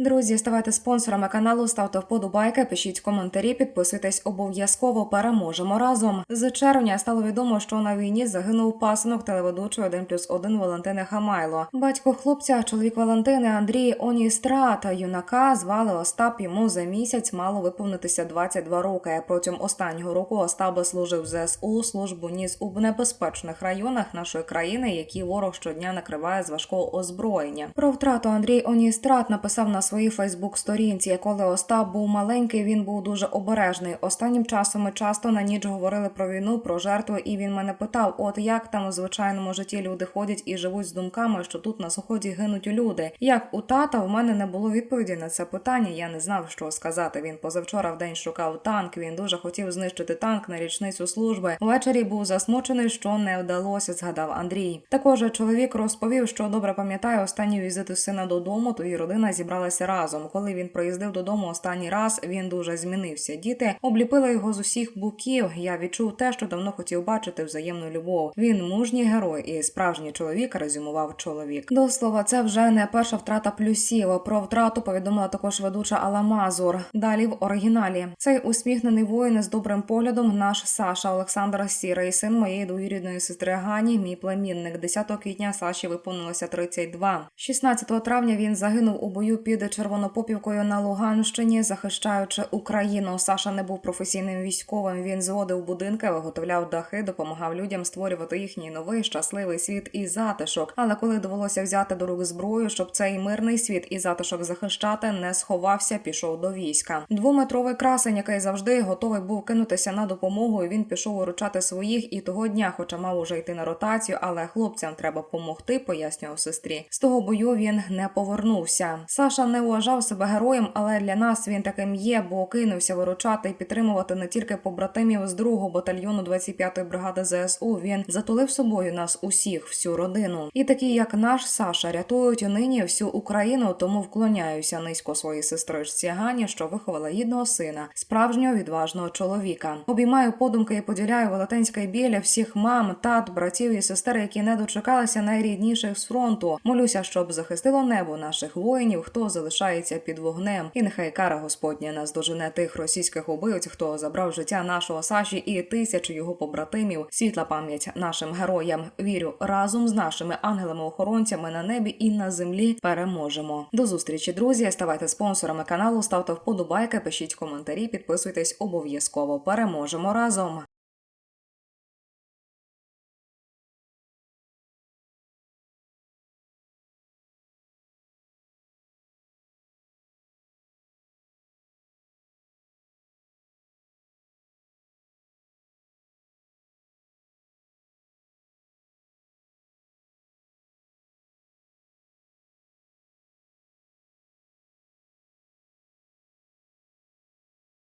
Друзі, ставайте спонсорами каналу, ставте вподобайки, пишіть коментарі, підписуйтесь обов'язково. Переможемо разом. З червня стало відомо, що на війні загинув пасинок телеведучої 1 плюс 1 Валентини Хамайло. Батько хлопця, чоловік Валентини Андрій Оністрат, юнака звали Остап. Йому за місяць мало виповнитися 22 роки. Протягом останнього року Остап служив в ЗСУ. Службу ніс у небезпечних районах нашої країни, які ворог щодня накриває з важкого озброєння. Про втрату Андрій Оністрат написав на своїй Фейсбук-сторінці. Коли Остап був маленький, він був дуже обережний. Останнім часом ми часто на ніч говорили про війну, про жертви, і він мене питав: от як там у звичайному житті люди ходять і живуть з думками, що тут на сході гинуть люди. Як у тата в мене не було відповіді на це питання. Я не знав, що сказати. Він позавчора в день шукав танк. Він дуже хотів знищити танк на річницю служби. Ввечері був засмучений, що не вдалося, згадав Андрій. Також чоловік розповів, що добре пам'ятає останні візити сина додому. Тоді родина зібралася разом. Коли він приїздив додому останній раз, він дуже змінився. Діти обліпили його з усіх боків. Я відчув те, що давно хотів бачити взаємну любов. Він мужній герой і справжній чоловік, резюмував чоловік. До слова, це вже не перша втрата плюсів. Про втрату повідомила також ведуча Алла Мазур. Далі в оригіналі цей усміхнений воїн з добрим поглядом. Наш Саша Олександр Сірий, син моєї двоюрідної сестри Гані, мій племінник. 10 квітня Саші виповнилося 32. 16 травня він загинув у бою під Червонопопівкою на Луганщині, захищаючи Україну. Саша не був професійним військовим. Він зводив будинки, виготовляв дахи, допомагав людям створювати їхній новий щасливий світ і затишок. Але коли довелося взяти до рук зброю, щоб цей мирний світ і затишок захищати, не сховався, пішов до війська. Двометровий красень, який завжди готовий був кинутися на допомогу. і Він пішов виручати своїх і того дня, хоча мав уже йти на ротацію, але хлопцям треба помогти, пояснював сестрі. З того бою він не повернувся. Саша не вважав себе героєм, але для нас він таким є, бо кинувся виручати і підтримувати не тільки побратимів з другого батальйону 25-ї бригади ЗСУ. Він затулив собою нас усіх, всю родину. І такі, як наш Саша, рятують нині всю Україну, тому вклоняюся низько своїй сестричці Гані, що виховала гідного сина, справжнього відважного чоловіка. Обіймаю подумки і поділяю велетенське біль всіх мам, тат, братів і сестер, які не дочекалися найрідніших з фронту. Молюся, щоб захистило небо наших воїнів, хто залишається під вогнем, і нехай кара Господня нас дожене тих російських убивць, хто забрав життя нашого Саші і тисячі його побратимів. Світла пам'ять нашим героям. Вірю, разом з нашими ангелами-охоронцями на небі і на землі переможемо. До зустрічі, друзі. Ставайте спонсорами каналу, ставте вподобайки, пишіть коментарі, підписуйтесь обов'язково. Переможемо разом.